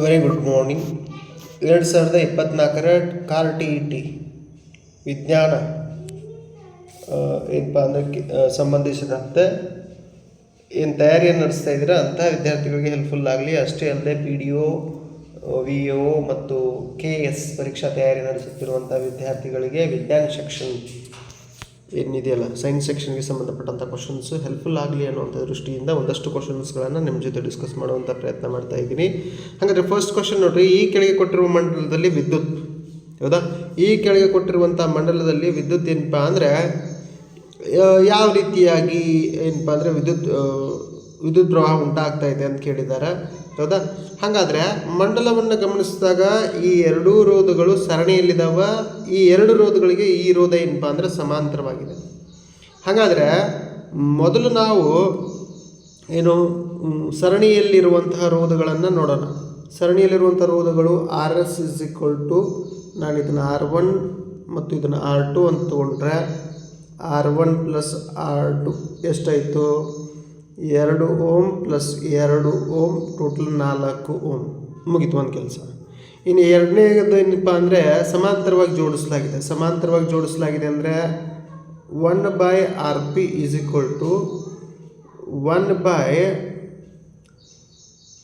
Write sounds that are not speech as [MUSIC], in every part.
Very good morning ಎರಡು ಸಾವಿರದ ಇಪ್ಪತ್ತ್ನಾಲ್ಕರ ಕಾರ್ ಟಿ ಇ ಟಿ ವಿಜ್ಞಾನ ಏನಪ್ಪ ಅಂದರೆ ಸಂಬಂಧಿಸಿದಂತೆ ಏನು ತಯಾರಿಯನ್ನು ನಡೆಸ್ತಾ ಇದ್ದೀರಾ ಅಂತ ವಿದ್ಯಾರ್ಥಿಗಳಿಗೆ ಹೆಲ್ಪ್ಫುಲ್ ಆಗಲಿ. ಅಷ್ಟೇ ಅಲ್ಲದೆ P D O V O ಮತ್ತು ಕೆ ಎಸ್ ಪರೀಕ್ಷಾ ತಯಾರಿ ನಡೆಸುತ್ತಿರುವಂಥ ವಿದ್ಯಾರ್ಥಿಗಳಿಗೆ ವಿಜ್ಞಾನ ಸೆಕ್ಷನ್ ಏನಿದೆಯಲ್ಲ ಸೈನ್ಸ್ ಸೆಕ್ಷನ್ಗೆ ಸಂಬಂಧಪಟ್ಟಂಥ ಕ್ವಶನ್ಸು ಹೆಲ್ಪ್ಫುಲ್ ಆಗಲಿ ಅನ್ನುವಂಥ ದೃಷ್ಟಿಯಿಂದ ಒಂದಷ್ಟು ಕ್ವಶನ್ಸ್ಗಳನ್ನು ನಿಮ್ಮ ಜೊತೆ ಡಿಸ್ಕಸ್ ಮಾಡುವಂಥ ಪ್ರಯತ್ನ ಮಾಡ್ತಾ ಇದ್ದೀನಿ. ಹಾಗಾದರೆ ಫಸ್ಟ್ ಕ್ವಶನ್ ನೋಡಿರಿ, ಈ ಕೆಳಗೆ ಕೊಟ್ಟಿರುವ ಮಂಡಲದಲ್ಲಿ ವಿದ್ಯುತ್. ಹೌದಾ? ಈ ಕೆಳಗೆ ಕೊಟ್ಟಿರುವಂಥ ಮಂಡಲದಲ್ಲಿ ವಿದ್ಯುತ್ ಏನಪ್ಪ ಅಂದರೆ ಯಾವ ರೀತಿಯಾಗಿ ಏನಪ್ಪ ಅಂದರೆ ವಿದ್ಯುತ್ ವಿದ್ಯುತ್ ಪ್ರವಾಹ ಉಂಟಾಗ್ತಾ ಇದೆ ಅಂತ ಕೇಳಿದ್ದಾರೆ ಹೌದಾ ಹಾಗಾದರೆ ಮಂಡಲವನ್ನು ಗಮನಿಸಿದಾಗ ಈ ಎರಡೂ ರೋಧಗಳು ಸರಣಿಯಲ್ಲಿದ್ದಾವ ಈ ಎರಡು ರೋಧಗಳಿಗೆ ಈ ರೋಧ ಏನಪ್ಪ ಅಂದರೆ ಸಮಾಂತರವಾಗಿದೆ. ಹಾಗಾದರೆ ಮೊದಲು ನಾವು ಏನು ಸರಣಿಯಲ್ಲಿರುವಂತಹ ರೋಧಗಳನ್ನು ನೋಡೋಣ. ಸರಣಿಯಲ್ಲಿರುವಂಥ ರೋಧಗಳು R S is equal to, ನಾನು ಇದನ್ನು ಆರ್ ಒನ್ ಮತ್ತು ಇದನ್ನು ಆರ್ ಟು ಅಂತ ತೊಗೊಂಡ್ರೆ, R one plus R two ಎಷ್ಟಾಯಿತು? ಎರಡು ಓಮ್ ಪ್ಲಸ್ ಎರಡು ಓಮ್ ಟೋಟಲ್ ನಾಲ್ಕು ಓಮ್. ಮುಗಿತು ಒಂದು ಕೆಲಸ. ಇನ್ನು ಎರಡನೇದು ಏನಪ್ಪ ಅಂದರೆ ಸಮಾಂತರವಾಗಿ ಜೋಡಿಸಲಾಗಿದೆ. ಸಮಾಂತರವಾಗಿ ಜೋಡಿಸಲಾಗಿದೆ ಅಂದರೆ one by R P is equal to one by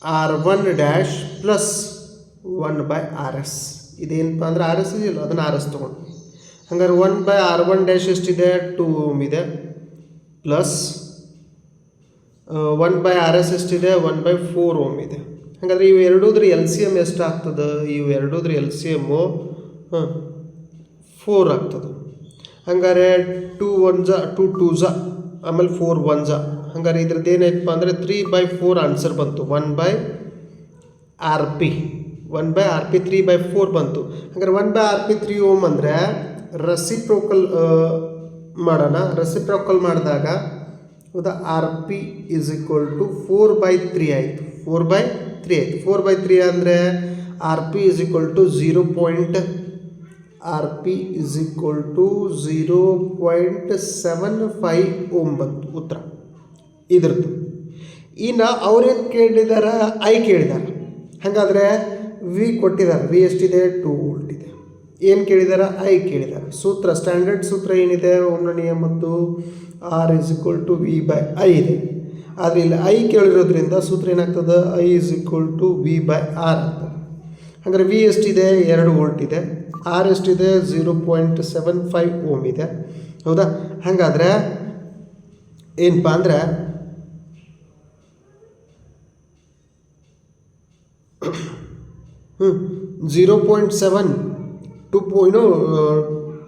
R one dash plus one by R S ಇದೇನಪ್ಪ ಅಂದರೆ ಆರ್ ಎಸ್ ಇದೆಯಲ್ಲ, ಅದನ್ನು ಆರ್ ಎಸ್ ತೊಗೊಂಡು ಹಂಗಾರೆ one by R one dash ಎಷ್ಟಿದೆ? ಟೂ ಓಮ್ ಇದೆ. Plus one by R S ಎಷ್ಟಿದೆ one by four ohm ಇದೆ. ಹಾಗಾದ್ರೆ ಇವು ಎರಡೂದ್ರ ಎಲ್ ಸಿ ಎಂ ಎಷ್ಟು ಆಗ್ತದೆ ಇವು ಎರಡೂದ್ರ ಎಲ್ ಸಿ ಎಮ್ಮು ಹಾಂ ಫೋರ್ ಆಗ್ತದೆ. ಹಂಗಾರೆ ಟೂ ಒನ್ ಜ ಟೂ ಟೂ ಜ ಆಮೇಲೆ ಫೋರ್ ಒನ್ ಝ. ಹಂಗಾರೆ ಇದ್ರದ್ದು ಏನಾಯ್ತಪ್ಪ ಅಂದರೆ ತ್ರೀ ಬೈ ಫೋರ್ ಆನ್ಸರ್ ಬಂತು. One by R P one by R P three by four ಬಂತು. ಹಂಗಾರೆ one by R P three ohm ಅಂದರೆ ರಸಿಪ್ರೋಕಲ್ ಮಾಡೋಣ. ರಸಿಪ್ರೋಕಲ್ ಮಾಡಿದಾಗ ಹೌದಾ R P is equal to four by three ಆಯಿತು. Four by three ಆಯಿತು. Four by three ಅಂದರೆ R P is equal to zero point R P is equal to zero point seven five ಒಂಬತ್ತು. ಬಂತು ಉತ್ತರ. ಇದ್ರದ್ದು. ಇನ್ನು ಅವ್ರೇನು ಕೇಳಿದಾರೆ? ಐ ಕೇಳಿದಾರ. ಹಾಗಾದರೆ ವಿ ಕೊಟ್ಟಿದ್ದಾರೆ ವಿ ಎಷ್ಟಿದೆ? ಟೂ ಏನು ಕೇಳಿದ್ದಾರೆ ಐ ಕೇಳಿದ್ದಾರೆ ಸೂತ್ರ ಸ್ಟ್ಯಾಂಡರ್ಡ್ ಸೂತ್ರ ಏನಿದೆ? ಓಮ್ನ ನಿಯಮದ್ದು R is equal to V by I ಇದೆ. ಆದರೆ ಇಲ್ಲಿ ಐ ಕೇಳಿರೋದ್ರಿಂದ ಸೂತ್ರ ಏನಾಗ್ತದೆ? I is equal to V by R ಆಗ್ತದೆ. ಹಾಗಾದ್ರೆ ವಿ ಎಷ್ಟಿದೆ? ಎರಡು ವೋಲ್ಟ್ ಇದೆ. ಆರ್ ಎಷ್ಟಿದೆ? Zero point seven five ohm ಇದೆ. ಹೌದಾ? ಹಾಗಾದರೆ ಏನಪ್ಪ ಅಂದರೆ ಹ್ಞೂ zero point seven two point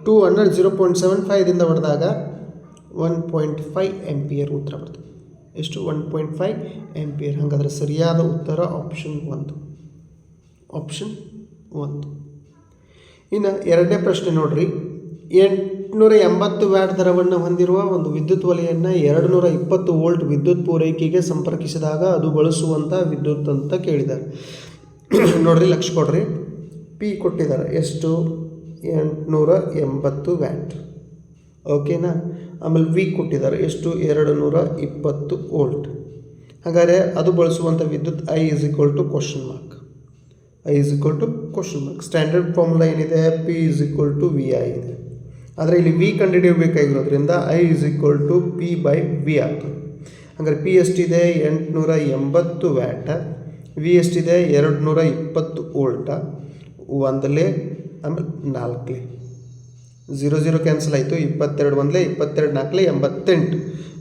two hundred zero point seven ಫೈವ್ದಿಂದ ಹೊಡೆದಾಗ ಒನ್ ಪಾಯಿಂಟ್ ಫೈವ್ ಎಂಪಿಯರ್ ಉತ್ತರ ಬರ್ತದೆ. ಎಷ್ಟು? ಒನ್ ಪಾಯಿಂಟ್ ಫೈವ್ ಎಂಪಿಯರ್ ಹಾಗಾದರೆ ಸರಿಯಾದ ಉತ್ತರ ಆಪ್ಷನ್ ಒಂದು. ಆಪ್ಷನ್ ಒಂದು. ಇನ್ನು ಎರಡನೇ ಪ್ರಶ್ನೆ ನೋಡಿರಿ. ಎಂಟುನೂರ ಎಂಬತ್ತು ವ್ಯಾಟ್ ದರವನ್ನು ಹೊಂದಿರುವ ಒಂದು ವಿದ್ಯುತ್ ವಲಯನ್ನು ಎರಡು ನೂರ ಇಪ್ಪತ್ತು ವೋಲ್ಟ್ ವಿದ್ಯುತ್ ಪೂರೈಕೆಗೆ ಸಂಪರ್ಕಿಸಿದಾಗ ಅದು ಬಳಸುವಂಥ ವಿದ್ಯುತ್ ಅಂತ ಕೇಳಿದ್ದಾರೆ. [COUGHS] ನೋಡಿರಿ, ಲಕ್ಷ ಕೊಡ್ರಿ. ಪಿ ಕೊಟ್ಟಿದ್ದಾರೆ. ಎಷ್ಟು? ಎಂಟುನೂರ ಎಂಬತ್ತು ವ್ಯಾಟ್. ಓಕೆನಾ ಆಮೇಲೆ ವಿ ಕೊಟ್ಟಿದ್ದಾರೆ. ಎಷ್ಟು? ಎರಡು ನೂರ ಇಪ್ಪತ್ತು ವೋಲ್ಟ್. ಹಾಗಾದರೆ ಅದು ಬಳಸುವಂಥ ವಿದ್ಯುತ್ I is equal to question mark I is equal to question mark standard formula ಏನಿದೆ? P is equal to V I ಇದೆ. ಆದರೆ ಇಲ್ಲಿ V ಕಂಡುಹಿಡಿಯಬೇಕಾಗಿರೋದ್ರಿಂದ I is equal to P by V ಆಗ್ತದೆ. ಹಾಗಾದ್ರೆ ಪಿ ಎಷ್ಟಿದೆ? ಎಂಟುನೂರ ಎಂಬತ್ತು ವ್ಯಾಟ. ವಿ ಎಷ್ಟಿದೆ? ಎರಡು ನೂರ ಇಪ್ಪತ್ತು ವೋಲ್ಟ. ಒಂದಲೇ ಆಮೇಲೆ ನಾಲ್ಕಲೇ ಝೀರೋ ಝೀರೋ ಕ್ಯಾನ್ಸಲ್ ಆಯಿತು, ಇಪ್ಪತ್ತೆರಡು ಒಂದಲೆ ಇಪ್ಪತ್ತೆರಡು ನಾಲ್ಕಲೆ ಎಂಬತ್ತೆಂಟು.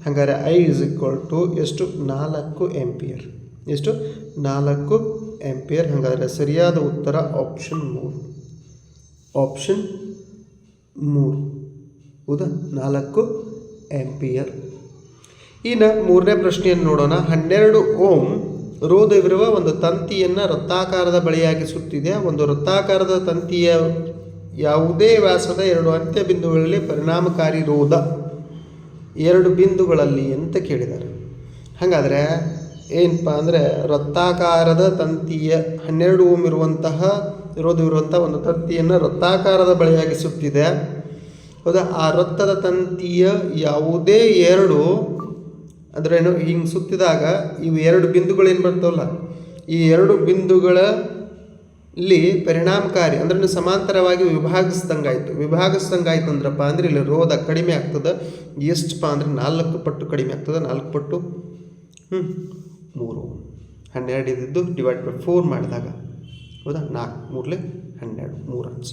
ಹಾಗಾದ್ರೆ ಐ ಇಸ್ ಈಕ್ವಲ್ ಟು ಎಷ್ಟು? ನಾಲ್ಕು ಎಂಪಿಯರ್ ಎಷ್ಟು? ನಾಲ್ಕು ಎಂಪಿಯರ್ ಹಾಗಾದರೆ ಸರಿಯಾದ ಉತ್ತರ ಆಪ್ಷನ್ ಮೂರು. ಆಪ್ಷನ್ ಮೂರು. ಹೌದಾ? ನಾಲ್ಕು ಎಂಪಿಯರ್ ಇನ್ನು ಮೂರನೇ ಪ್ರಶ್ನೆಯನ್ನು ನೋಡೋಣ. ಹನ್ನೆರಡು ಓಮ್ ರೋಧವಿರುವ ಒಂದು ತಂತಿಯನ್ನು ವೃತ್ತಾಕಾರದ ಬಳಿಯಾಗಿ ಸುತ್ತಿದೆ. ಒಂದು ವೃತ್ತಾಕಾರದ ತಂತಿಯ ಯಾವುದೇ ವ್ಯಾಸದ ಎರಡು ಅಂತ್ಯ ಬಿಂದುಗಳಲ್ಲಿ ಪರಿಣಾಮಕಾರಿ ರೋಧ ಎರಡು ಬಿಂದುಗಳಲ್ಲಿ ಅಂತ ಕೇಳಿದ್ದಾರೆ. ಹಾಗಾದರೆ ಏನಪ್ಪ ಅಂದರೆ ವೃತ್ತಾಕಾರದ ತಂತಿಯ ಹನ್ನೆರಡು ಓಮ್ ಇರುವಂತಹ ರೋಧವಿರುವಂಥ ಒಂದು ತಂತಿಯನ್ನು ವೃತ್ತಾಕಾರದ ಬಳಿಯಾಗಿ ಸುತ್ತಿದೆ. ಹೌದಾ? ಆ ವೃತ್ತದ ತಂತಿಯ ಯಾವುದೇ ಎರಡು ಅಂದ್ರೇನು ಹಿಂಗೆ ಸುತ್ತಿದಾಗ ಇವು ಎರಡು ಬಿಂದುಗಳು ಏನು ಬರ್ತಾವಲ್ಲ, ಈ ಎರಡು ಬಿಂದುಗಳಲ್ಲಿ ಪರಿಣಾಮಕಾರಿ, ಅಂದ್ರೆ ಸಮಾಂತರವಾಗಿ ವಿಭಾಗಿಸ್ದಂಗಾಯ್ತು. ವಿಭಾಗಿಸ್ದಂಗಾಯ್ತು ಅಂದ್ರಪ್ಪ ಅಂದ್ರೆ ಇಲ್ಲಿ ರೋಧ ಕಡಿಮೆ ಆಗ್ತದೆ ಎಷ್ಟಪ್ಪ ಅಂದ್ರೆ ನಾಲ್ಕು ಪಟ್ಟು ಕಡಿಮೆ ಆಗ್ತದೆ, ನಾಲ್ಕು ಪಟ್ಟು ಹ್ಞೂ ಮೂರು. ಹನ್ನೆರಡು ಇದ್ದಿದ್ದು ಡಿವೈಡ್ ಬೈ ಫೋರ್ ಮಾಡಿದಾಗ, ಹೌದಾ? ನಾಲ್ಕು, ಮೂರಲೆ ಹನ್ನೆರಡು, ಮೂರು ಅನ್ಸ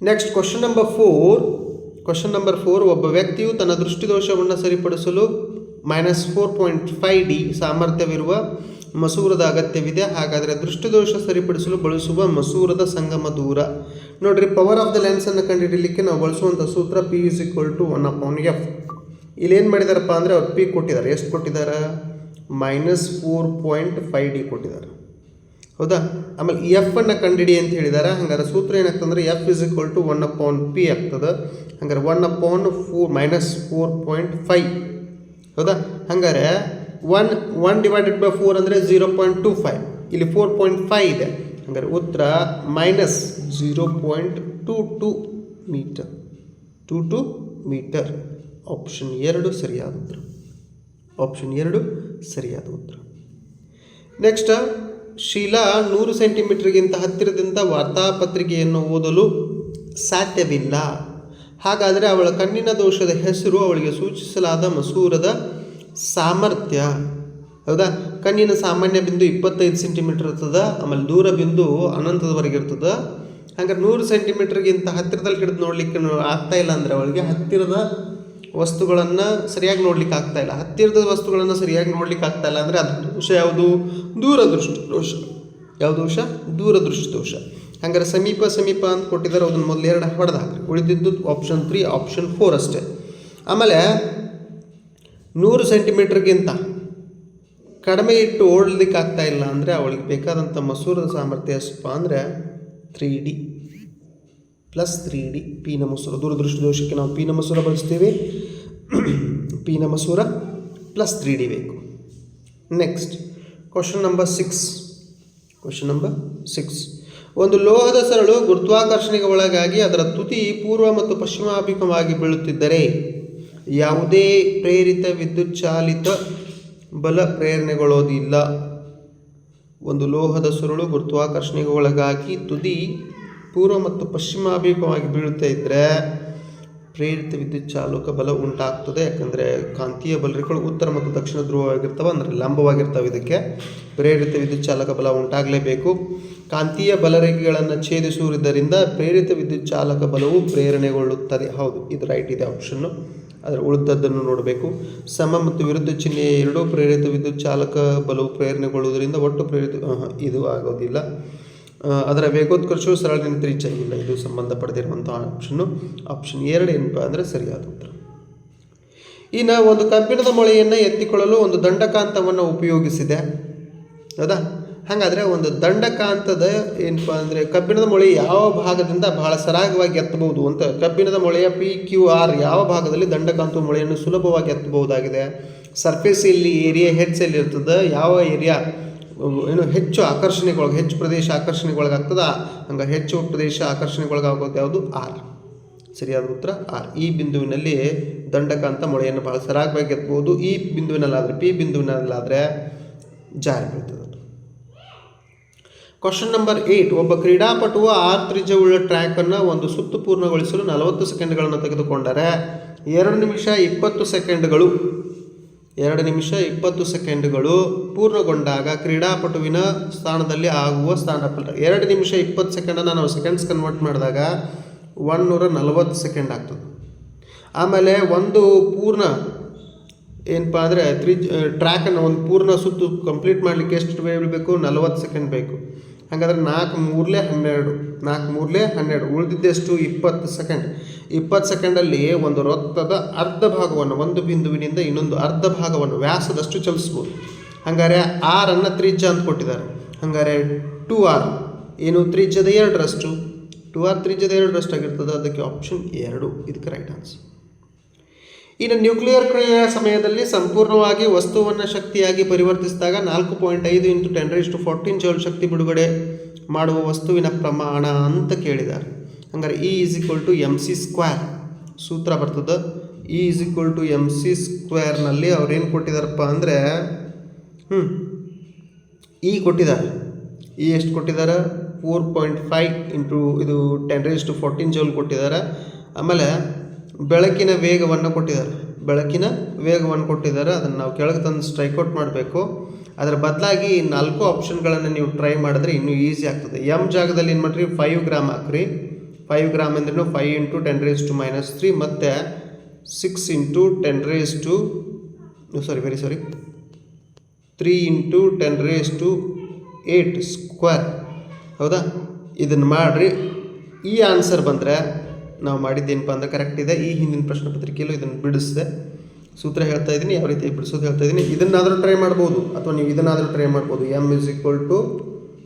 next question number four question number four ಒಬ್ಬ ವ್ಯಕ್ತಿಯು ತನ್ನ ದೃಷ್ಟಿದೋಷವನ್ನು ಸರಿಪಡಿಸಲು minus four point five D ಸಾಮರ್ಥ್ಯವಿರುವ ಮಸೂರದ ಅಗತ್ಯವಿದೆ. ಹಾಗಾದರೆ ದೃಷ್ಟಿದೋಷ ಸರಿಪಡಿಸಲು ಬಳಸುವ ಮಸೂರದ ಸಂಗಮ ದೂರ. ನೋಡ್ರಿ ಪವರ್ ಆಫ್ ದ ಲೆನ್ಸನ್ನು ಕಂಡುಹಿಡಲಿಕ್ಕೆ ನಾವು ಬಳಸುವಂಥ ಸೂತ್ರ P is equal to one upon F ಇಲ್ಲಿ ಏನು ಮಾಡಿದಾರಪ್ಪ ಅಂದರೆ ಅವ್ರು ಪಿ ಕೊಟ್ಟಿದ್ದಾರೆ. ಎಷ್ಟು ಕೊಟ್ಟಿದ್ದಾರೆ? Minus four point five D ಕೊಟ್ಟಿದ್ದಾರೆ. ಹೌದಾ? ಆಮೇಲೆ ಎಫ್ ಅನ್ನು ಕಂಡಿಡಿ ಅಂತ ಹೇಳಿದಾರೆ. ಹಂಗಾರೆ ಸೂತ್ರ ಏನಾಗ್ತಂದ್ರೆ F is equal to one upon P ಆಗ್ತದೆ. ಹಂಗಾರೆ one upon four minus four point five ಹೌದಾ? ಹಂಗಾರೆ one one divided by four ಅಂದರೆ ಜೀರೋ ಪಾಯಿಂಟ್ ಟು ಫೈವ್ ಇಲ್ಲಿ ಫೋರ್ ಪಾಯಿಂಟ್ ಫೈವ್ ಇದೆ. ಹಂಗಾರೆ ಉತ್ತರ minus zero point two two meter two two meter option ಎರಡು ಸರಿಯಾದ ಉತ್ತರ. ಆಪ್ಷನ್ ಎರಡು ಸರಿಯಾದ ಉತ್ತರ. ನೆಕ್ಸ್ಟ್ ಶೀಲಾ ನೂರು ಸೆಂಟಿಮೀಟರ್ಗಿಂತ ಹತ್ತಿರದಿಂದ ವಾರ್ತಾಪತ್ರಿಕೆಯನ್ನು ಓದಲು ಸಾಧ್ಯವಿಲ್ಲ. ಹಾಗಾದರೆ ಅವಳ ಕಣ್ಣಿನ ದೋಷದ ಹೆಸರು ಅವಳಿಗೆ ಸೂಚಿಸಲಾದ ಮಸೂರದ ಸಾಮರ್ಥ್ಯ. ಹೌದಾ? ಕಣ್ಣಿನ ಸಾಮಾನ್ಯ ಬಿಂದು ಇಪ್ಪತ್ತೈದು ಸೆಂಟಿಮೀಟರ್ ಇರ್ತದೆ, ಆಮೇಲೆ ದೂರ ಬಿಂದು ಅನಂತದವರೆಗೆ ಇರ್ತದೆ. ಹಾಗೆ ನೂರು ಸೆಂಟಿಮೀಟರ್ಗಿಂತ ಹತ್ತಿರದಲ್ಲಿ ಹಿಡಿದು ನೋಡಲಿಕ್ಕೆ ಆಗ್ತಾ ಇಲ್ಲ ಅಂದರೆ ಅವಳಿಗೆ ಹತ್ತಿರದ ವಸ್ತುಗಳನ್ನು ಸರಿಯಾಗಿ ನೋಡ್ಲಿಕ್ಕೆ ಆಗ್ತಾ ಇಲ್ಲ. ಹತ್ತಿರದ ವಸ್ತುಗಳನ್ನು ಸರಿಯಾಗಿ ನೋಡ್ಲಿಕ್ಕೆ ಆಗ್ತಾ ಇಲ್ಲ ಅಂದರೆ ಅದು ದೋಷ. ಯಾವುದು? ದೂರದೃಷ್ಟಿ ದೋಷ ಯಾವ ದೋಷ? ದೂರದೃಷ್ಟಿ ದೋಷ ಹಂಗಾರೆ ಸಮೀಪ ಸಮೀಪ ಅಂತ ಕೊಟ್ಟಿದ್ದಾರೆ, ಅದನ್ನು ಮೊದಲು ಎರಡು ಹೊಡೆದು ಹಾಕಿ ಉಳಿದಿದ್ದು ಆಪ್ಷನ್ ತ್ರೀ ಆಪ್ಷನ್ ಫೋರ್ ಅಷ್ಟೇ. ಆಮೇಲೆ ನೂರು ಸೆಂಟಿಮೀಟ್ರ್ಗಿಂತ ಕಡಿಮೆ ಇಟ್ಟು ಓಡಲಿಕ್ಕೆ ಆಗ್ತಾ ಇಲ್ಲ ಅಂದರೆ ಅವಳಿಗೆ ಬೇಕಾದಂಥ ಮಸೂರದ ಸಾಮರ್ಥ್ಯ ಎಷ್ಟಪ್ಪ ಅಂದರೆ three D plus three D P ಮಸೂರ ದೂರದೃಷ್ಟಿ ದೋಷಕ್ಕೆ ನಾವು ಪಿ ನಮಸೂರ ಬಳಸ್ತೀವಿ. ಪಿ ನಮಸೂರ ಪ್ಲಸ್ ತ್ರೀ ಡಿ ಬೇಕು. Next question number six question number six ಒಂದು ಲೋಹದ ಸರಳು ಗುರುತ್ವಾಕರ್ಷಣೆಗೆ ಒಳಗಾಗಿ ಅದರ ತುದಿ ಪೂರ್ವ ಮತ್ತು ಪಶ್ಚಿಮಾಭಿಮುಖವಾಗಿ ಬೀಳುತ್ತಿದ್ದರೆ ಯಾವುದೇ ಪ್ರೇರಿತ ವಿದ್ಯುತ್ ಚಾಲಿತ ಬಲ ಪ್ರೇರಣೆಗೊಳ್ಳೋದಿಲ್ಲ ಒಂದು ಲೋಹದ ಸುರುಳು ಗುರುತ್ವಾಕರ್ಷಣೆಗೆ ಒಳಗಾಗಿ ತುದಿ ಪೂರ್ವ ಮತ್ತು ಪಶ್ಚಿಮಾಭಿಮುಖವಾಗಿ ಬೀಳುತ್ತಾ ಇದ್ದರೆ ಪ್ರೇರಿತ ವಿದ್ಯುತ್ ಚಾಲಕ ಬಲ ಉಂಟಾಗ್ತದೆ. ಯಾಕಂದರೆ ಕಾಂತೀಯ ಬಲರಿಗಳು ಉತ್ತರ ಮತ್ತು ದಕ್ಷಿಣ ಧ್ರುವವಾಗಿರ್ತವೆ, ಅಂದರೆ ಲಂಬವಾಗಿರ್ತವೆ. ಇದಕ್ಕೆ ಪ್ರೇರಿತ ವಿದ್ಯುತ್ ಚಾಲಕ ಬಲ ಉಂಟಾಗಲೇಬೇಕು. ಕಾಂತೀಯ ಬಲರೇಖೆಗಳನ್ನು ಛೇದಿಸುವುದರಿಂದ ಪ್ರೇರಿತ ವಿದ್ಯುತ್ ಚಾಲಕ ಬಲವು ಪ್ರೇರಣೆಗೊಳ್ಳುತ್ತದೆ. ಹೌದು, ಇದು ರೈಟ್ ಇದೆ ಆಪ್ಷನ್ನು ಅದರ ಉಳಿದದ್ದನ್ನು ನೋಡಬೇಕು. ಸಮ ಮತ್ತು ವಿರುದ್ಧ ಚಿಹ್ನೆ ಎರಡೂ ಪ್ರೇರಿತ ವಿದ್ಯುತ್ ಚಾಲಕ ಬಲವು ಪ್ರೇರಣೆಗೊಳ್ಳುವುದರಿಂದ ಒಟ್ಟು ಪ್ರೇರಿತ ಇದು ಆಗೋದಿಲ್ಲ. ಅದರ ವೇಗೋತ್ಕರ್ಷವು ಸರಳ ತ್ರಿಜ್ಯ ಇಲ್ಲ ಇದು ಸಂಬಂಧ ಪಡೆದಿರುವಂಥ ಆಪ್ಷನ್ನು ಆಪ್ಷನ್ ಎರಡು ಏನಪ್ಪ ಅಂದರೆ ಸರಿಯಾದ ಉತ್ತರ. ಇನ್ನು ಒಂದು ಕಬ್ಬಿಣದ ಮೊಳೆಯನ್ನು ಎತ್ತಿಕೊಳ್ಳಲು ಒಂದು ದಂಡಕಾಂತವನ್ನು ಉಪಯೋಗಿಸಿದೆ. ಹೌದಾ? ಹಾಗಾದರೆ ಒಂದು ದಂಡಕಾಂತದ ಏನಪ್ಪ ಅಂದರೆ ಕಬ್ಬಿಣದ ಮೊಳೆ ಯಾವ ಭಾಗದಿಂದ ಬಹಳ ಸರಾಗವಾಗಿ ಎತ್ತಬಹುದು ಅಂತ ಕಬ್ಬಿಣದ ಮೊಳೆಯ ಪಿ ಕ್ಯೂ ಆರ್ ಯಾವ ಭಾಗದಲ್ಲಿ ದಂಡಕಾಂತ ಮೊಳೆಯನ್ನು ಸುಲಭವಾಗಿ ಎತ್ತಬಹುದಾಗಿದೆ? ಸರ್ಫೇಸ್ ಇಲ್ಲಿ ಏರಿಯಾ ಹೆಚ್ಚಲ್ಲಿರ್ತದೆ ಯಾವ ಏರಿಯಾ ಏನು ಹೆಚ್ಚು ಆಕರ್ಷಣೆಗೊಳಗೆ, ಹೆಚ್ಚು ಪ್ರದೇಶ ಆಕರ್ಷಣೆಗೊಳಗಾಗ್ತದ? ಹಂಗೆ ಹೆಚ್ಚು ಪ್ರದೇಶ ಆಕರ್ಷಣೆಗೊಳಗಾಗೋದು ಯಾವುದು? ಆರ್ ಸರಿಯಾದ ಉತ್ತರ ಆರ್ ಈ ಬಿಂದುವಿನಲ್ಲಿ ದಂಡಕ ಅಂತ ಮೊಳೆಯನ್ನು ಭಾಳ ಸರಾಗವಾಗಿ ಎತ್ತಬಹುದು ಈ ಬಿಂದುವಿನಲ್ಲಾದರೆ ಪಿ ಬಿಂದುವಿನಲ್ಲಾದರೆ ಜಾರಿ ಬೀಳ್ತದೆ ಕ್ವಶನ್ ನಂಬರ್ ಏಯ್ಟ್ ಒಬ್ಬ ಕ್ರೀಡಾಪಟುವ ಆರ್ ತ್ರಿಜ್ಯವುಳ್ಳ ಟ್ರ್ಯಾಕನ್ನು ಒಂದು ಸುತ್ತು ಪೂರ್ಣಗೊಳಿಸಲು ನಲವತ್ತು ಸೆಕೆಂಡ್ಗಳನ್ನು ತೆಗೆದುಕೊಂಡರೆ, ಎರಡು ನಿಮಿಷ ಇಪ್ಪತ್ತು ಸೆಕೆಂಡ್ಗಳು ಎರಡು ನಿಮಿಷ ಇಪ್ಪತ್ತು ಸೆಕೆಂಡ್ಗಳು ಪೂರ್ಣಗೊಂಡಾಗ ಕ್ರೀಡಾಪಟುವಿನ ಸ್ಥಾನದಲ್ಲಿ ಆಗುವ ಸ್ಥಾನ. ಎರಡು ನಿಮಿಷ ಇಪ್ಪತ್ತು ಸೆಕೆಂಡನ್ನು ನಾವು ಸೆಕೆಂಡ್ಸ್ ಕನ್ವರ್ಟ್ ಮಾಡಿದಾಗ ಒನ್ನೂರ ನಲವತ್ತು ಸೆಕೆಂಡ್ ಆಗ್ತದೆ. ಆಮೇಲೆ ಒಂದು ಪೂರ್ಣ ಏನಪ್ಪ ಅಂದರೆ ತ್ರಿ ಟ್ರ್ಯಾಕನ್ನು ಒಂದು ಪೂರ್ಣ ಸುತ್ತು ಕಂಪ್ಲೀಟ್ ಮಾಡಲಿಕ್ಕೆ ಎಷ್ಟು ಬೇಕು? ನಲವತ್ತು ಸೆಕೆಂಡ್ ಬೇಕು. ಹಾಗಾದ್ರೆ ನಾಲ್ಕು ಮೂರಲೇ ಹನ್ನೆರಡು, ನಾಲ್ಕು ಮೂರಲೇ ಹನ್ನೆರಡು, ಉಳಿದಿದ್ದೆಷ್ಟು? ಇಪ್ಪತ್ತು ಸೆಕೆಂಡ್ ಇಪ್ಪತ್ತು ಸೆಕೆಂಡಲ್ಲಿ ಒಂದು ವೃತ್ತದ ಅರ್ಧ ಭಾಗವನ್ನು, ಒಂದು ಬಿಂದುವಿನಿಂದ ಇನ್ನೊಂದು ಅರ್ಧ ಭಾಗವನ್ನು ವ್ಯಾಸದಷ್ಟು ಚಲಿಸ್ಬೋದು. ಹಾಗಾದ್ರೆ ಆರನ್ನು ತ್ರಿಜ್ಯ ಅಂತ ಕೊಟ್ಟಿದ್ದಾರೆ. ಹಾಗಾದ್ರೆ ಟು ಆರ್ ಏನು? ತ್ರಿಜ್ಯದ ಎರಡರಷ್ಟು. ಟು ಆರ್ ತ್ರಿಜ್ಯದ ಎರಡರಷ್ಟು ಆಗಿರ್ತದೆ ಅದಕ್ಕೆ ಆಪ್ಷನ್ ಎರಡು. ಇದಕ್ಕೆ ರೈಟ್ ಆನ್ಸರ್ ಇನ್ನು ನ್ಯೂಕ್ಲಿಯರ್ ಕ್ರಿಯೆಯ ಸಮಯದಲ್ಲಿ ಸಂಪೂರ್ಣವಾಗಿ ವಸ್ತುವನ್ನು ಶಕ್ತಿಯಾಗಿ ಪರಿವರ್ತಿಸಿದಾಗ ನಾಲ್ಕು ಪಾಯಿಂಟ್ ಐದು into ten to fourteen joule ಶಕ್ತಿ ಬಿಡುಗಡೆ ಮಾಡುವ ವಸ್ತುವಿನ ಪ್ರಮಾಣ ಅಂತ ಕೇಳಿದ್ದಾರೆ. ಹಂಗಾರೆ E is equal to M C square ಸೂತ್ರ ಬರ್ತದೆ. E is equal to M C ಸ್ಕ್ವೇರ್ನಲ್ಲಿ ಅವ್ರೇನು ಕೊಟ್ಟಿದ್ದಾರಪ್ಪ ಅಂದರೆ ಹ್ಞೂ ಇ ಕೊಟ್ಟಿದ್ದಾರೆ. ಇ ಎಷ್ಟು ಕೊಟ್ಟಿದ್ದಾರೆ? ಫೋರ್ ಪಾಯಿಂಟ್ ಫೈವ್ ಇಂಟು ಇದು ten raise to fourteen joule ಕೊಟ್ಟಿದ್ದಾರೆ. ಆಮೇಲೆ ಬೆಳಕಿನ ವೇಗವನ್ನು ಕೊಟ್ಟಿದ್ದಾರೆ. ಬೆಳಕಿನ ವೇಗವನ್ನು ಕೊಟ್ಟಿದ್ದಾರೆ. ಅದನ್ನು ನಾವು ಕೆಳಗೆ ತಂದು ಸ್ಟ್ರೈಕ್ಔಟ್ ಮಾಡಬೇಕು. ಅದರ ಬದಲಾಗಿ ನಾಲ್ಕು ಆಪ್ಷನ್ಗಳನ್ನು ನೀವು ಟ್ರೈ ಮಾಡಿದ್ರೆ ಇನ್ನೂ ಈಸಿ ಆಗ್ತದೆ. ಎಂ ಜಾಗದಲ್ಲಿ ಏನು ಮಾಡಿರಿ? ಫೈವ್ ಗ್ರಾಮ್ ಹಾಕ್ರಿ. ಫೈವ್ ಗ್ರಾಮ್ ಅಂದ್ರೂ five into ten raise to minus three ಮತ್ತು six into ten raise to sorry very sorry three into ten raise to eight square ಹೌದಾ? ಇದನ್ನು ಮಾಡಿರಿ. ಈ ಆನ್ಸರ್ ಬಂದರೆ ನಾವು ಮಾಡಿದ್ದೇನಪ್ಪ ಅಂದರೆ ಕರೆಕ್ಟ್ ಇದೆ. ಈ ಹಿಂದಿನ ಪ್ರಶ್ನೆ ಪತ್ರಿಕೆಯಲ್ಲೂ ಇದನ್ನು ಬಿಡಿಸಿದೆ. ಸೂತ್ರ ಹೇಳ್ತಾ ಇದ್ದೀನಿ, ಯಾವ ರೀತಿ ಬಿಡಿಸೋದು ಹೇಳ್ತಾ ಇದ್ದೀನಿ. ಇದನ್ನಾದರೂ ಟ್ರೈ ಮಾಡ್ಬೋದು, ಅಥವಾ ನೀವು ಇದನ್ನಾದರೂ ಟ್ರೈ ಮಾಡ್ಬೋದು. ಎಂ ಇಸ್ ಈಕ್ವಲ್ ಟು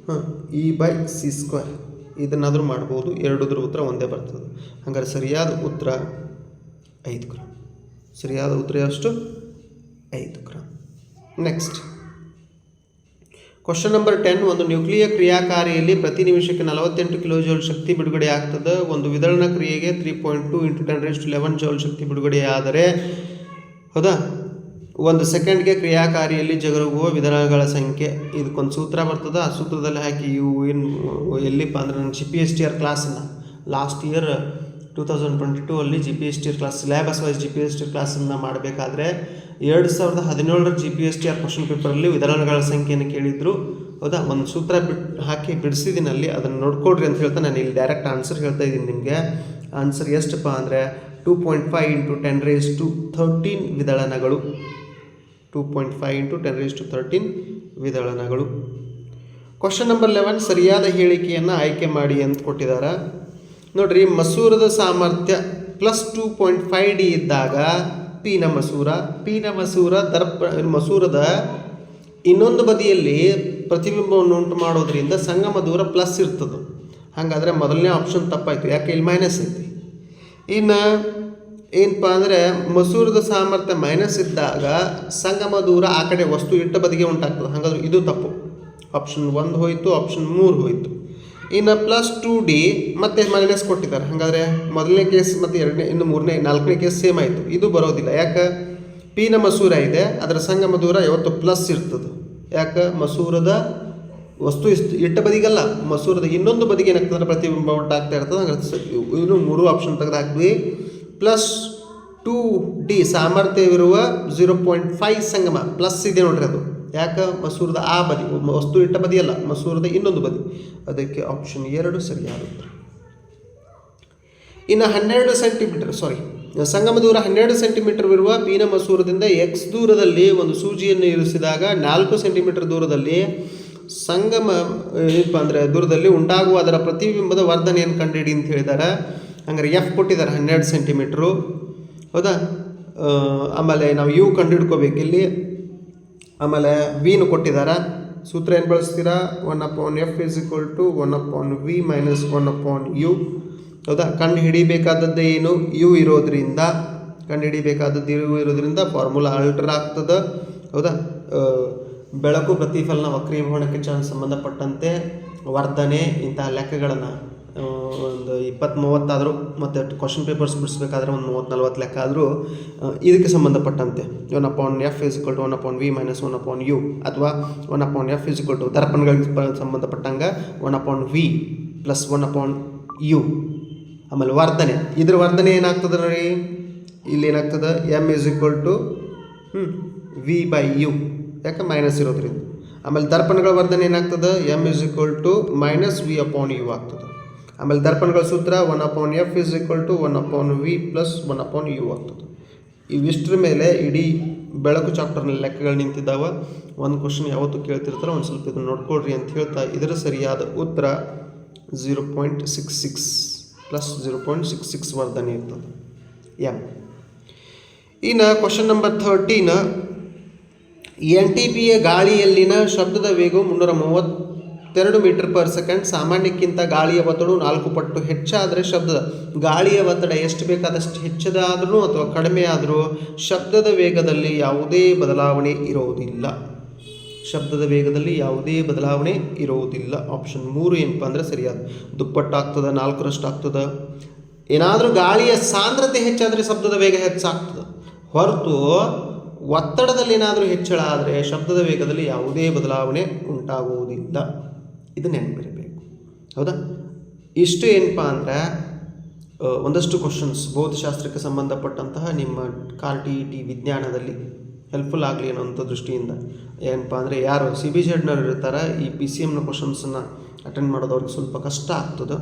ಹಾಂ ಇ ಬೈ ಸಿ ಸ್ಕ್ವೇರ್ ಇದನ್ನಾದರೂ ಮಾಡ್ಬೋದು. ಎರಡುದ್ರ ಉತ್ತರ ಒಂದೇ ಬರ್ತದೆ. ಹಂಗಾರೆ ಸರಿಯಾದ ಉತ್ತರ ಐದು ಗ್ರಾಮ್ ಸರಿಯಾದ ಉತ್ತರ ಎಷ್ಟು ಐದು gram next question number ten ಒಂದು ನ್ಯೂಕ್ಲಿಯರ್ ಕ್ರಿಯಾಕಾರಿಯಲ್ಲಿ ಪ್ರತಿ ನಿಮಿಷಕ್ಕೆ ನಲವತ್ತೆಂಟು ಕಿಲೋ ಜೌಲ್ ಶಕ್ತಿ ಬಿಡುಗಡೆ ಆಗ್ತದೆ. ಒಂದು ವಿದಳನ ಕ್ರಿಯೆಗೆ three point two into ten raise to eleven joule ಶಕ್ತಿ ಬಿಡುಗಡೆಯಾದರೆ ಹೌದಾ? ಒಂದು ಸೆಕೆಂಡ್ಗೆ ಕ್ರಿಯಾಕಾರಿಯಲ್ಲಿ ಜಗರುಗುವ ವಿಧಾನಗಳ ಸಂಖ್ಯೆ. ಇದಕ್ಕೊಂದು ಸೂತ್ರ ಬರ್ತದೆ. ಆ ಸೂತ್ರದಲ್ಲಿ ಹಾಕಿ ಇವು ಏನು ಎಲ್ಲಿಪ್ಪ ಅಂದ್ರೆ ನನ್ನ C P S T R ಕ್ಲಾಸನ್ನು last year two thousand twenty two ಅಲ್ಲಿ G P S T class syllabus wise G P S T ಕ್ಲಾಸನ್ನು ಮಾಡಬೇಕಾದ್ರೆ ಎರಡು ಸಾವಿರದ ಹದಿನೇಳರ G P S T R question ಪೇಪರಲ್ಲಿ ವಿಧಾನಗಳ ಸಂಖ್ಯೆಯನ್ನು ಕೇಳಿದ್ರು. ಹೌದಾ? ಒಂದು ಸೂತ್ರ ಬಿಟ್ಟು ಹಾಕಿ ಬಿಡಿಸಿದ್ದೀನಿ ಅಲ್ಲಿ ಅದನ್ನು ನೋಡ್ಕೊಡ್ರಿ ಅಂತ ಹೇಳ್ತಾ ನಾನು ಇಲ್ಲಿ ಡೈರೆಕ್ಟ್ ಆನ್ಸರ್ ಹೇಳ್ತಾ ಇದ್ದೀನಿ ನಿಮಗೆ. ಆನ್ಸರ್ ಎಷ್ಟಪ್ಪ ಅಂದರೆ two point five into ten raise to thirteen ವಿದಳನಗಳು. Two point five into ten raise to thirteen ವಿದಳನಗಳು. Question number eleven ಸರಿಯಾದ ಹೇಳಿಕೆಯನ್ನು ಆಯ್ಕೆ ಮಾಡಿ ಅಂತ ಕೊಟ್ಟಿದ್ದಾರೆ ನೋಡ್ರಿ, ಮಸೂರದ ಸಾಮರ್ಥ್ಯ plus two point five D ಇದ್ದಾಗ ಪೀನ ಮಸೂರ ಪೀನ ಮಸೂರ ದರ್ಪ, ಮಸೂರದ ಇನ್ನೊಂದು ಬದಿಯಲ್ಲಿ ಪ್ರತಿಬಿಂಬವನ್ನು ಉಂಟು ಮಾಡೋದ್ರಿಂದ ಸಂಗಮ ದೂರ ಪ್ಲಸ್ ಇರ್ತದೆ. ಹಾಗಾದರೆ ಮೊದಲನೇ ಆಪ್ಷನ್ ತಪ್ಪಾಯಿತು. ಯಾಕೆ? ಇಲ್ಲಿ ಮೈನಸ್ ಐತಿ. ಇನ್ನು ಏನಪ್ಪ ಅಂದರೆ ಮಸೂರದ ಸಾಮರ್ಥ್ಯ ಮೈನಸ್ ಇದ್ದಾಗ ಸಂಗಮ ದೂರ ಆ ಕಡೆ ವಸ್ತು ಇಟ್ಟ ಬದಿಗೆ ಉಂಟಾಗ್ತದೆ. ಹಾಗಾದ್ರೆ ಇದು ತಪ್ಪು. ಆಪ್ಷನ್ ಒಂದು ಹೋಯಿತು ಆಪ್ಷನ್ ಮೂರು ಹೋಯಿತು. ಇನ್ನು ಪ್ಲಸ್ ಟು ಡಿ ಮತ್ತೆ ಮೈನಸ್ ಕೊಟ್ಟಿದ್ದಾರೆ. ಹಾಗಾದರೆ ಮೊದಲನೇ ಕೇಸ್ ಮತ್ತು ಎರಡನೇ, ಇನ್ನು ಮೂರನೇ, ನಾಲ್ಕನೇ ಕೇಸ್ ಸೇಮ್ ಆಯಿತು. ಇದು ಬರೋದಿಲ್ಲ. ಯಾಕೆ? ಪಿನ ಮಸೂರ ಇದೆ, ಅದರ ಸಂಗಮ ದೂರ ಯಾವತ್ತು ಪ್ಲಸ್ ಇರ್ತದೆ. ಯಾಕೆ? ಮಸೂರದ ವಸ್ತು ಇಷ್ಟು, ಇಟ್ಟ ಬದಿಗಲ್ಲ. ಮಸೂರದ ಇನ್ನೊಂದು ಬದಿಗೆ ಏನಾಗ್ತದೆ? ಪ್ರತಿಬಿಂಬ ಉಂಟಾಗ್ತಾ ಇರ್ತದೆ. ಇನ್ನು ಮೂರು ಆಪ್ಷನ್ ತೆಗೆದು ಹಾಕ್ವಿ ಪ್ಲಸ್ ಟು ಡಿ ಸಾಮರ್ಥ್ಯವಿರುವ ಝೀರೋ ಪಾಯಿಂಟ್ ಫೈವ್ ಸಂಗಮ. ಪ್ಲಸ್ ಇದೆ ನೋಡ್ರಿ ಅದು. ಯಾಕೆ ಮಸೂರದ ಆ ಬದಿ ವಸ್ತು ಇಟ್ಟ ಬದಿಯಲ್ಲ, ಮಸೂರದ ಇನ್ನೊಂದು ಬದಿ. ಅದಕ್ಕೆ ಆಪ್ಷನ್ ಎರಡು ಉತ್ತರ. ಇನ್ನು ಹನ್ನೆರಡು ಸೆಂಟಿಮೀಟರ್ ಸಾರಿ ಸಂಗಮ ದೂರ ಹನ್ನೆರಡು ಸೆಂಟಿಮೀಟರ್ ಇರುವ ಪೀನ ಮಸೂರದಿಂದ ಎಕ್ಸ್ ದೂರದಲ್ಲಿ ಒಂದು ಸೂಜಿಯನ್ನು ಇರಿಸಿದಾಗ ನಾಲ್ಕು ಸೆಂಟಿಮೀಟರ್ ದೂರದಲ್ಲಿ ಸಂಗಮ ಏನಪ್ಪ ಅಂದರೆ ದೂರದಲ್ಲಿ ಉಂಟಾಗುವ ಅದರ ಪ್ರತಿಬಿಂಬದ ವರ್ಧನೆಯನ್ನು ಕಂಡುಹಿಡಿ ಅಂತ ಹೇಳಿದ್ದಾರೆ ಹಂಗಾರೆ ಎಫ್ ಕೊಟ್ಟಿದ್ದಾರೆ ಹನ್ನೆರಡು ಸೆಂಟಿಮೀಟ್ರು ಹೌದಾ? ಆಮೇಲೆ ನಾವು ಯು ಕಂಡುಹಿಡ್ಕೋಬೇಕು ಇಲ್ಲಿ. ಆಮೇಲೆ ವಿನು ಕೊಟ್ಟಿದ್ದಾರೆ. ಸೂತ್ರ ಏನು ಬಳಸ್ತೀರಾ? One upon F is equal to one upon V minus one upon U ಹೌದಾ? ಕಂಡು ಹಿಡಿಬೇಕಾದದ್ದು ಏನು? ಯು ಇರೋದ್ರಿಂದ, ಕಂಡು ಹಿಡಿಬೇಕಾದದ್ದು ಯು ಇರೋದ್ರಿಂದ ಫಾರ್ಮುಲಾ ಅಲ್ಟರ್ ಆಗ್ತದೆ. ಹೌದಾ? ಬೆಳಕು ಪ್ರತಿಫಲನ ವಕ್ರೀಭವನಕ್ಕೆ ಸಂಬಂಧಪಟ್ಟಂತೆ ವರ್ಧನೆ ಇಂತಹ ಲೆಕ್ಕಗಳನ್ನು ಒಂದು ಇಪ್ಪತ್ತು ಮೂವತ್ತಾದರೂ ಮತ್ತು ಕ್ವಶನ್ ಪೇಪರ್ಸ್ ಬಿಡಿಸ್ಬೇಕಾದ್ರೆ ಒಂದು ಮೂವತ್ತು ನಲ್ವತ್ತು ಲೆಕ್ಕ ಆದರೂ ಇದಕ್ಕೆ ಸಂಬಂಧಪಟ್ಟಂತೆ. One upon F is to one upon V minus one upon U ಅಥವಾ one upon F is to ದರ್ಪಣಗಳಿಗೆ ಸಂಬಂಧಪಟ್ಟಂಗೆ one upon V plus one upon U ಆಮೇಲೆ ವರ್ಧನೆ. ಇದ್ರ ವರ್ಧನೆ ಏನಾಗ್ತದೆ ನೋಡಿ? ಇಲ್ಲಿ ಏನಾಗ್ತದೆ? M is to V by U ಯಾಕೆ ಮೈನಸ್ ಇರೋದ್ರಿಂದ? ಆಮೇಲೆ ದರ್ಪಣಗಳ ವರ್ಧನೆ ಏನಾಗ್ತದೆ? M is to minus V upon U ಆಗ್ತದೆ. ಆಮೇಲೆ ದರ್ಪಣಗಳ ಸೂತ್ರ one upon F is equal to one upon V plus one upon U ಆಗ್ತದೆ ಇವಿಷ್ಟ್ರ ಮೇಲೆ ಇಡೀ ಬೆಳಕು ಚಾಪ್ಟರ್ನ ಲೆಕ್ಕಗಳು ನಿಂತಿದ್ದಾವ. ಒಂದು ಕ್ವಶನ್ ಯಾವತ್ತೂ ಕೇಳ್ತಿರ್ತಾರೋ ಒಂದು ಸ್ವಲ್ಪ ಇದನ್ನು ನೋಡ್ಕೊಳ್ರಿ ಅಂತ ಹೇಳ್ತಾ ಇದರ ಸರಿಯಾದ ಉತ್ತರ zero point six six plus zero point six six ವರ್ಧನೆ ಇರ್ತದೆ. ಎಂ ಇನ್ನು question number thirteen N T ಪಿಯ ಗಾಳಿಯಲ್ಲಿನ ಶಬ್ದದ ವೇಗವು ಮುನ್ನೂರ ಮೂವತ್ತೆರಡು ಮೀಟರ್ ಪರ್ ಸೆಕೆಂಡ್ ಸಾಮಾನ್ಯಕ್ಕಿಂತ ಗಾಳಿಯ ಒತ್ತಡ ನಾಲ್ಕು ಪಟ್ಟು ಹೆಚ್ಚಾದರೆ ಶಬ್ದದ ಗಾಳಿಯ ಒತ್ತಡ ಎಷ್ಟು ಬೇಕಾದಷ್ಟು ಹೆಚ್ಚದಾದರೂ ಅಥವಾ ಕಡಿಮೆ ಆದರೂ ಶಬ್ದದ ವೇಗದಲ್ಲಿ ಯಾವುದೇ ಬದಲಾವಣೆ ಇರುವುದಿಲ್ಲ ಶಬ್ದದ ವೇಗದಲ್ಲಿ ಯಾವುದೇ ಬದಲಾವಣೆ ಇರುವುದಿಲ್ಲ ಆಪ್ಷನ್ ಮೂರು ಏನಪ್ಪ ಅಂದರೆ ಸರಿಯಾದ ದುಪ್ಪಟ್ಟಾಗ್ತದೆ ನಾಲ್ಕರಷ್ಟು ಆಗ್ತದೆ ಏನಾದರೂ ಗಾಳಿಯ ಸಾಂದ್ರತೆ ಹೆಚ್ಚಾದರೆ ಶಬ್ದದ ವೇಗ ಹೆಚ್ಚಾಗ್ತದೆ. ಹೊರತು ಒತ್ತಡದಲ್ಲಿ ಏನಾದರೂ ಹೆಚ್ಚಳ ಆದರೆ ಶಬ್ದದ ವೇಗದಲ್ಲಿ ಯಾವುದೇ ಬದಲಾವಣೆ ಉಂಟಾಗುವುದಿಲ್ಲ. ಇದು ನೆನಪಿರಬೇಕು. ಹೌದಾ? ಇಷ್ಟು ಏನಪ್ಪ ಅಂದರೆ ಒಂದಷ್ಟು ಕ್ವಶನ್ಸ್ ಭೌತಶಾಸ್ತ್ರಕ್ಕೆ ಸಂಬಂಧಪಟ್ಟಂತಹ ನಿಮ್ಮ ಕಾರ್ ಟಿ ಟಿ ವಿಜ್ಞಾನದಲ್ಲಿ ಹೆಲ್ಪ್ಫುಲ್ ಆಗಲಿ ಅನ್ನೋಂಥ ದೃಷ್ಟಿಯಿಂದ. ಏನಪ್ಪ ಅಂದರೆ, ಯಾರು ಸಿ ಬಿ ಜೆಡ್ನವ್ರು ಇರ್ತಾರೆ, ಈ ಪಿ ಸಿ ಎಮ್ನ ಕ್ವಶನ್ಸನ್ನು ಅಟೆಂಡ್ ಮಾಡೋದು ಅವ್ರಿಗೆ ಸ್ವಲ್ಪ ಕಷ್ಟ ಆಗ್ತದೆ.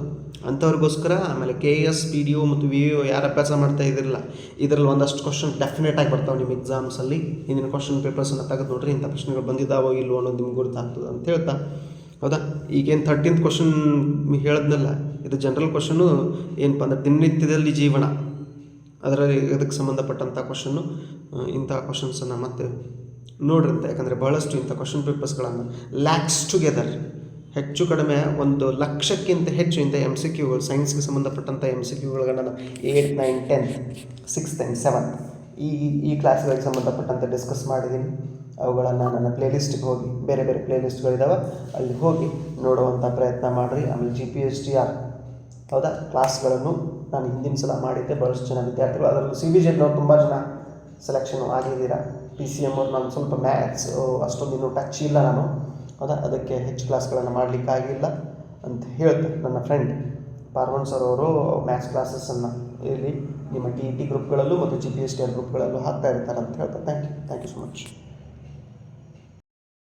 ಅಂಥವ್ರಿಗೋಸ್ಕರ ಆಮೇಲೆ K S P D O ಮತ್ತು ವಿ ಒ ಯಾರು ಅಭ್ಯಾಸ ಮಾಡ್ತಾ ಇದ್ದಿರಲ್ಲ ಇದರಲ್ಲಿ ಒಂದಷ್ಟು ಕ್ವಶನ್ ಡೆಫಿನೆಟ್ ಆಗಿ ಬರ್ತಾವೆ ನಿಮ್ಮ ಎಕ್ಸಾಮ್ಸಲ್ಲಿ ಹಿಂದಿನ ಕ್ವಶನ್ ಪೇಪರ್ಸನ್ನು ತೆಗೆದು ನೋಡ್ರಿ, ಇಂಥ ಪ್ರಶ್ನೆಗಳು ಬಂದಿದ್ದಾವೋ ಇಲ್ಲವೋ ಅನ್ನೋದು ನಿಮ್ಗೆ ಗೊತ್ತಾಗ್ತದೆ ಅಂತ ಹೇಳ್ತಾ. ಹೌದಾ? ಈಗೇನು ಥರ್ಟೀನ್ತ್ ಕ್ವಶನ್ ಹೇಳಿದ್ನಲ್ಲ, ಇದು ಜನರಲ್ ಕ್ವಶನ್ನು ಏನಪ್ಪ ಅಂದ್ರೆ ದಿನನಿತ್ಯದಲ್ಲಿ ಜೀವನ. ಅದರಲ್ಲಿ ಇದಕ್ಕೆ ಸಂಬಂಧಪಟ್ಟಂಥ ಕ್ವಶನ್ನು ಇಂಥ ಕ್ವಶನ್ಸನ್ನು ಮತ್ತೆ ನೋಡಿರಂತ ಯಾಕಂದರೆ ಬಹಳಷ್ಟು ಇಂಥ ಕ್ವಶನ್ ಪೇಪರ್ಸ್ಗಳನ್ನು ಲ್ಯಾಕ್ಸ್ ಟುಗೆದರ್ ಹೆಚ್ಚು ಕಡಿಮೆ ಒಂದು ಲಕ್ಷಕ್ಕಿಂತ ಹೆಚ್ಚು ಇಂಥ ಎಂ ಸಿ ಕ್ಯೂಗಳು ಸೈನ್ಸ್ಗೆ ಸಂಬಂಧಪಟ್ಟಂಥ ಎಂ ಸಿ ಕ್ಯೂಗಳನ್ನು ನಾನು eight nine tenth sixth and seventh ಈ- ಈ ಕ್ಲಾಸ್ಗಳಿಗೆ ಸಂಬಂಧಪಟ್ಟಂತೆ ಡಿಸ್ಕಸ್ ಮಾಡಿದ್ದೀನಿ ಅವುಗಳನ್ನು ನನ್ನ ಪ್ಲೇಲಿಸ್ಟ್ಗೆ ಹೋಗಿ, ಬೇರೆ ಬೇರೆ ಪ್ಲೇಲಿಸ್ಟ್ಗಳಿದ್ದಾವೆ ಅಲ್ಲಿ ಹೋಗಿ ನೋಡುವಂಥ ಪ್ರಯತ್ನ ಮಾಡಿರಿ. ಆಮೇಲೆ G P S T R ಹೌದಾ? ಕ್ಲಾಸ್ಗಳನ್ನು ನಾನು ಹಿಂದಿನ ಸಲ ಮಾಡಿದ್ದೆ ಭಾಳಷ್ಟು ಜನ ವಿದ್ಯಾರ್ಥಿಗಳು. ಅದರಲ್ಲೂ ಸಿ ಬಿ ಜೆಡ್ನವ್ರು ತುಂಬ ಜನ ಸೆಲೆಕ್ಷನ್ ಆಗಿದ್ದೀರಾ? ಪಿ ಸಿ ಎಂ ಅವ್ರು ನಾನು ಸ್ವಲ್ಪ ಮ್ಯಾಥ್ಸ್ ಅಷ್ಟೊಂದು ಇನ್ನೂ ಟಚ್ ಇಲ್ಲ ನಾನು. ಹೌದಾ? ಅದಕ್ಕೆ ಹೆಚ್ಚು ಕ್ಲಾಸ್ಗಳನ್ನು ಮಾಡಲಿಕ್ಕಾಗಿಲ್ಲ ಅಂತ ಹೇಳ್ತೆ ನನ್ನ ಫ್ರೆಂಡ್ ಪಾರ್ವನ್ ಸರ್ ಅವರು ಮ್ಯಾಥ್ಸ್ ಕ್ಲಾಸಸ್ಸನ್ನು ಇಲ್ಲಿ ನಿಮ್ಮ ಟಿ ಇ ಟಿ ಗ್ರೂಪ್ಗಳಲ್ಲೂ ಮತ್ತು G P S T R ಗ್ರೂಪ್ಗಳಲ್ಲೂ ಹಾಕ್ತಾ ಇರ್ತಾರೆ ಅಂತ ಹೇಳ್ತಾರೆ thank you thank you so much